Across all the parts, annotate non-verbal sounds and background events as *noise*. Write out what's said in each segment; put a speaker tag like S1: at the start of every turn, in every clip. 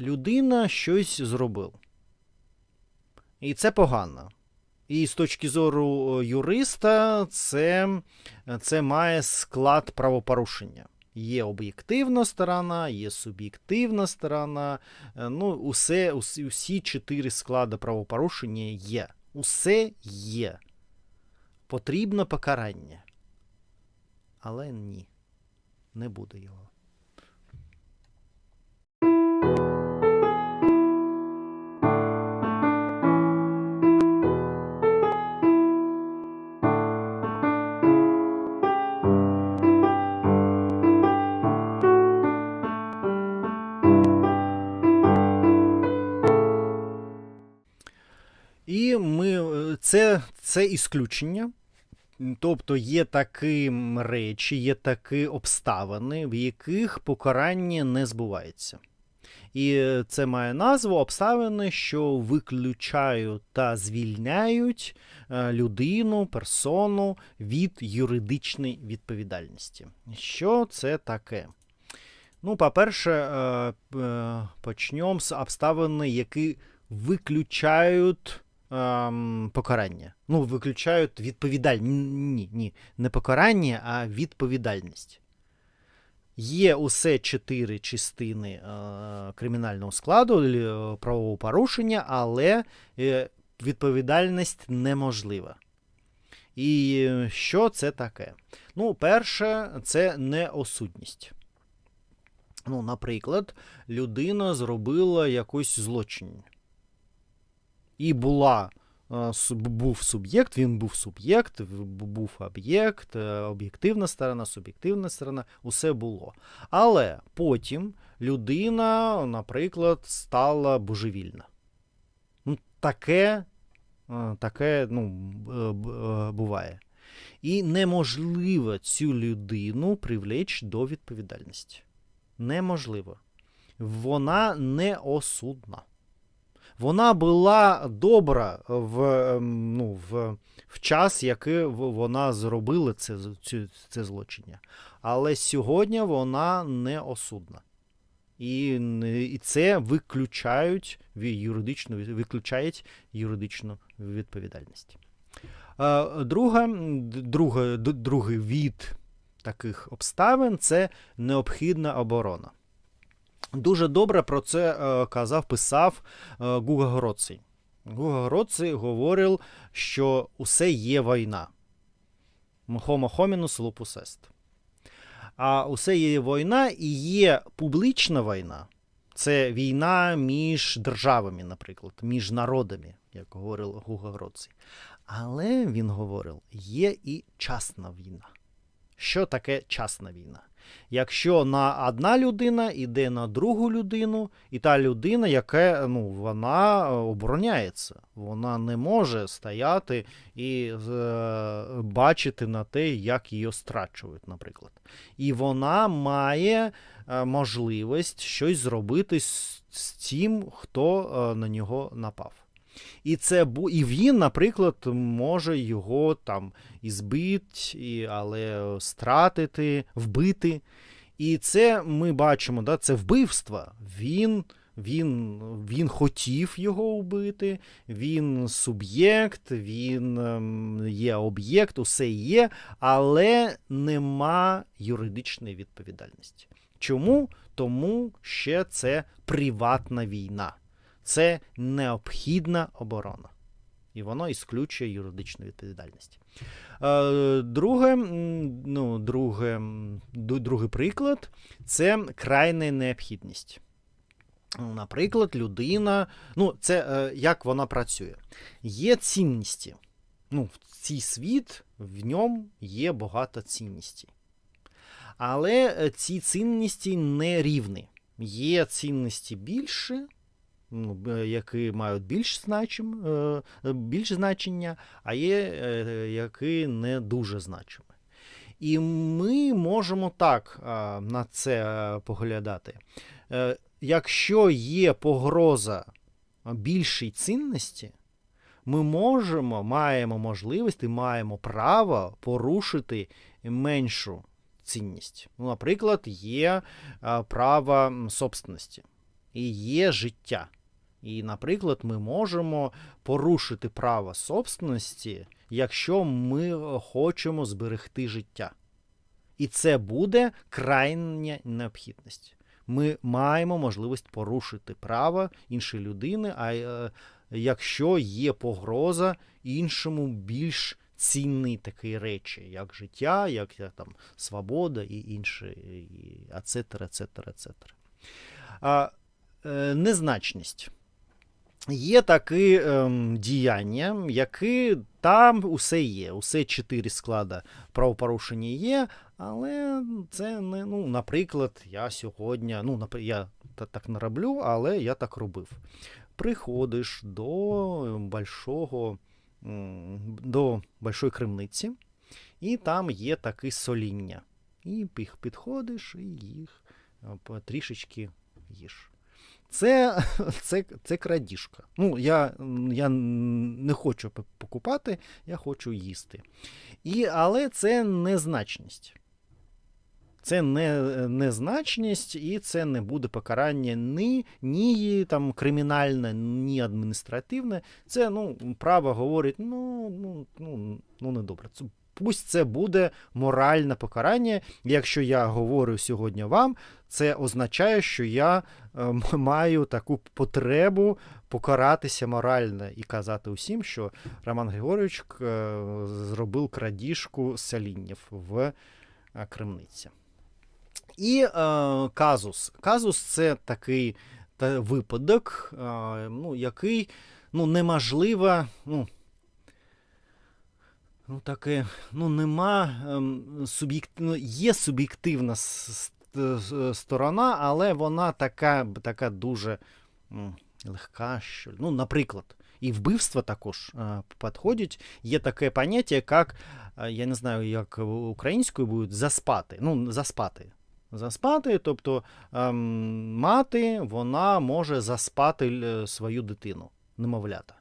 S1: людина щось зробила. І це погано. І з точки зору юриста, це, це має склад правопорушення. Є об'єктивна сторона, є суб'єктивна сторона. Е, Ну, усе, усі, усі чотири склади правопорушення є. Усе є. Потрібно покарання. Але ні, не буде його. І ми, е, це, це ісключення. Тобто є такі речі, є такі обставини, в яких покарання не збувається. І е, це має назву обставини, що виключають та звільняють е, людину, персону від юридичної відповідальності. Що це таке? Ну, по-перше, почнемо з обставини, які виключають ем, покарання. Ну, виключають відповідальність. Ні, ні, не покарання, а відповідальність. Є усе чотири частини е, кримінального складу е, правового порушення, але е, відповідальність неможлива. І е, що це таке? Ну, перше, це неосудність. Ну, наприклад, людина зробила якийсь злочин. І була, е, був суб'єкт, він був суб'єкт, був об'єкт, е, об'єктивна сторона, суб'єктивна сторона, усе було. Але потім людина, наприклад, стала божевільна. Ну, таке, е, таке ну, буває. І неможливо цю людину привлечь до відповідальності. Неможливо. Вона неосудна. Вона була добра в, ем, ну, в, в час, який вона зробила це, цю, це злочиння. Але сьогодні вона неосудна. І, і це виключають юридичну, виключають юридичну відповідальність. Е, Друга, друга, другий від таких обставин це необхідна оборона. Дуже добре про це е, казав, писав е, Гуга Гороций. Гуга Гороций говорив, що усе є війна. Homo hominus lupus est. А усе є війна і є публічна війна. Це війна між державами, наприклад, між народами, як говорив Гуга Гроций. Але він говорив, є і частна війна. Що таке частна війна? Якщо на одна людина йде на другу людину, і та людина, яка ну, вона е, обороняється, вона не може стояти і е, бачити на те, як її страчують, наприклад. І вона має е, можливість щось зробити з, з тим, хто е, на нього напав. І це і він, наприклад, може його там і збити, і, але стратити, вбити. І це ми бачимо, да, це вбивство. Він, він, він хотів його вбити, він суб'єкт, він ем, є об'єкт, усе є, але нема юридичної відповідальності. Чому? Тому що це приватна війна це необхідна оборона. І воно ісключує юридичну відповідальність. Е, Друге, ну, друге, другий приклад це крайня необхідність. Наприклад, людина, ну, це е, як вона працює. Є цінності. Ну, в цей світ, в ньому є багато цінностей. Але е, ці цінності не рівні. Є цінності більше, які мають більш, значим, е, е, більш значення, а є е, які не дуже значимі. І ми можемо так на це е, поглядати. Е, Якщо є погроза більшій цінності, ми можемо, маємо можливість і маємо право порушити меншу цінність. Ну, наприклад, є право собственності. і є життя. І, наприклад, ми можемо порушити право собственності, якщо ми хочемо зберегти життя. І це буде крайня необхідність. Ми маємо можливість порушити право іншої людини, а е, якщо є погроза іншому більш цінні такі речі, як життя, як е, там свобода і інші, і ацетера, ацетера, ацетера. Е, незначність. Є такі ем, діяння, які там усе є. Усе чотири склада правопорушення є, але це не, ну, наприклад, я сьогодні, ну, я так не роблю, але я так робив. Приходиш до большого, до большої крамниці, і там є таке соління. І підходиш і їх е, трішечки їш. Це, *laughs* це, це крадіжка. Ну, я, я не хочу покупати, я хочу їсти. І, але це незначність. Це не, незначність, і це не буде покарання ні, ні там, кримінальне, ні адміністративне. Це ну, право говорить, ну, ну, ну, ну не добре. Це, пусть це буде моральне покарання. Якщо я говорю сьогодні вам, це означає, що я е, маю таку потребу покаратися морально і казати усім, що Роман Григорович е, зробив крадіжку соліннів в е, крамниці. І е, казус. Казус це такий та, випадок, е, ну, який ну, неможливо. Ну, ну, таке, ну, нема ем, суб'єкт... ну, є суб'єктивна сторона, але вона така, така дуже м, легка. Що... Ну, наприклад, і вбивства також е, підходять. Є таке поняття, як, е, я не знаю, як українською буде, заспати. Ну, заспати. Заспати, тобто ем, мати вона може заспати е, свою дитину, немовлята.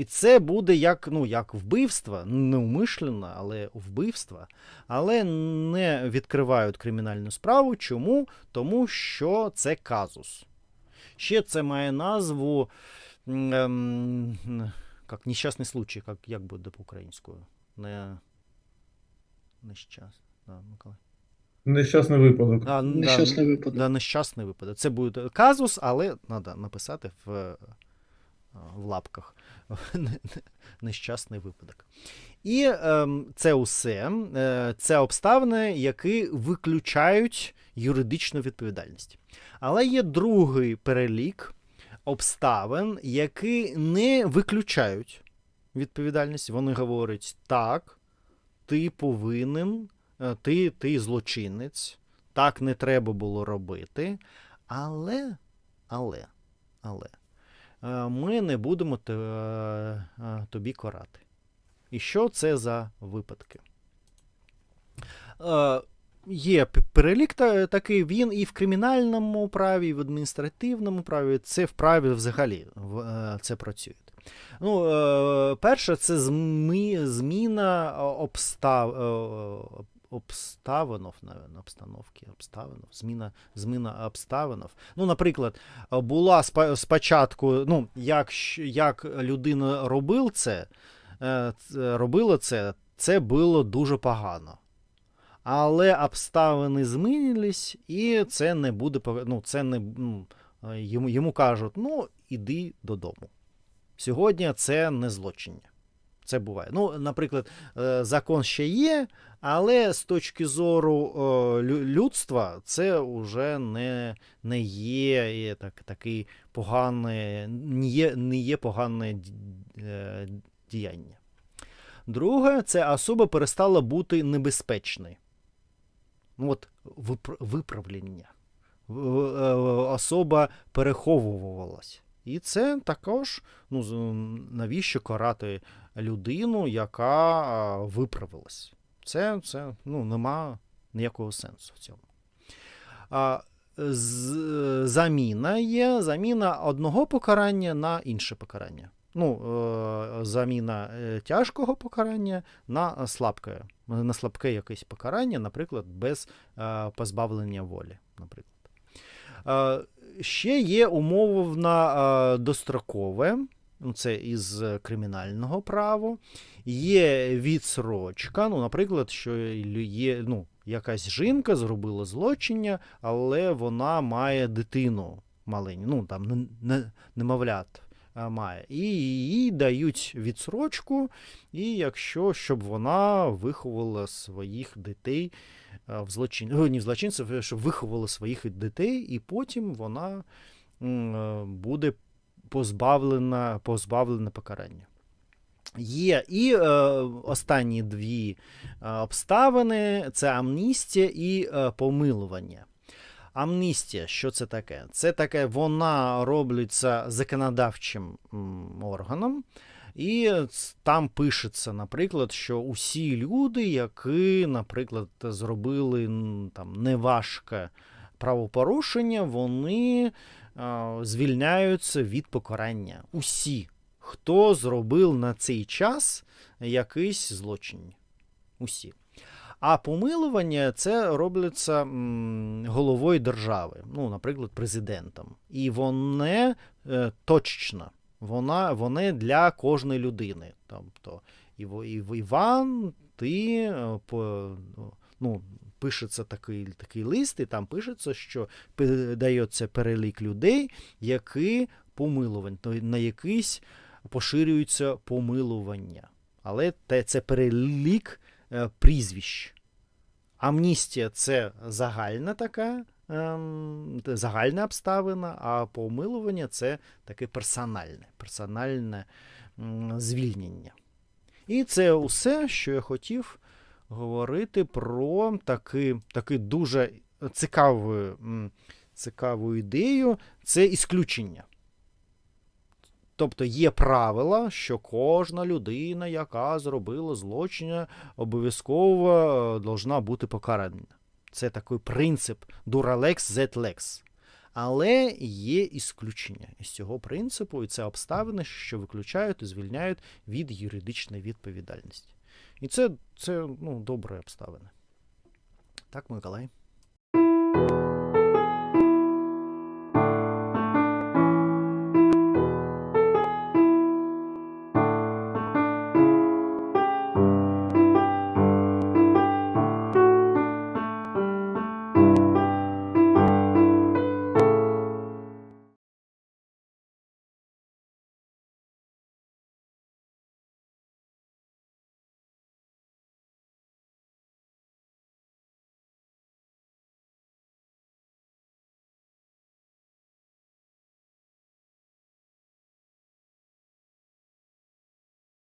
S1: І це буде як, ну, як вбивство, неумишлено, але вбивство, але не відкривають кримінальну справу. Чому? Тому що це казус. Ще це має назву ем, як нещасний случай, як, як буде по-українською. Не... Нещас. Да, Миколай.
S2: Нещасний випадок.
S1: А,
S3: Нещасний
S1: да,
S3: випадок.
S1: Да, нещасний випадок. Це буде казус, але треба написати в, в лапках. *laughs* Нещасний випадок. І ем, це усе. Е, це обставини, які виключають юридичну відповідальність. Але є другий перелік обставин, які не виключають відповідальність. Вони говорять, так, ти повинен, е, ти, ти злочинець, так не треба було робити. Але, але, але ми не будемо е, е, тобі карати. І що це за випадки? Е, Є перелік такий, він і в кримінальному праві, і в адміністративному праві, це в праві взагалі е, це працює. Ну, е, перше, це зміна обстав, е, обставинов, обстановки, обставинов, зміна, зміна обставинов. Ну, наприклад, була спочатку, ну, як, як людина робив це, е, робила це, це було дуже погано. Але обставини змінились, і це не буде ну, це не, ну, е, йому, йому кажуть, ну, іди додому. Сьогодні це не злочиння. Це буває. Ну, наприклад, е, закон ще є, але з точки зору е, людства це вже не, не є так, такий погане, не є, не є погане діяння. Друге, це особа перестала бути небезпечною. Ну, от випр- виправлення. Е, Особа переховувалась. І це також, ну, навіщо карати людину, яка виправилась. Це, це ну, нема ніякого сенсу в цьому. А, з, заміна є заміна одного покарання на інше покарання. Ну, е, заміна е, тяжкого покарання на слабке, на слабке якесь покарання, наприклад, без е, позбавлення волі. Наприклад. Ще є умовно дострокове, ну, це із кримінального права. Є відсрочка. Ну, наприклад, що є ну, якась жінка зробила злочиння, але вона має дитину маленьку, ну там не, не, немовлят має. І їй дають відсрочку, і якщо щоб вона виховала своїх дітей в злочин... О, не в злочинців, щоб виховала своїх дітей, і потім вона е, буде позбавлена, позбавлена покарання. Є і е, останні дві е, обставини це амністія і е, помилування. Амністія, що це таке? Це таке, вона робиться законодавчим органом, і там пишеться, наприклад, що усі люди, які, наприклад, зробили там неважке правопорушення, вони звільняються від покарання. Усі, хто зробив на цей час якийсь злочин. Усі. А помилування це робляться головою держави, ну, наприклад, президентом. І вони е, точно, вона, вони для кожної людини. Тобто, Іван, ти е, ну, пишеться такий, такий лист, і там пишеться, що дається перелік людей, які помилувані, то на якийсь поширюються помилування. Але це перелік прізвищ. Амністія це загальна така ем, загальна обставина, а помилування це таке персональне, персональне звільнення. І це усе, що я хотів говорити про таки, таки дуже цікаву, цікаву ідею це ісключення. Тобто є правила, що кожна людина, яка зробила злочин, обов'язково е, должна бути покарана. Це такий принцип Z Lex. Але є ісключення із цього принципу, і це обставини, що виключають і звільняють від юридичної відповідальності. І це, це ну, добрі обставини. Так, Миколай.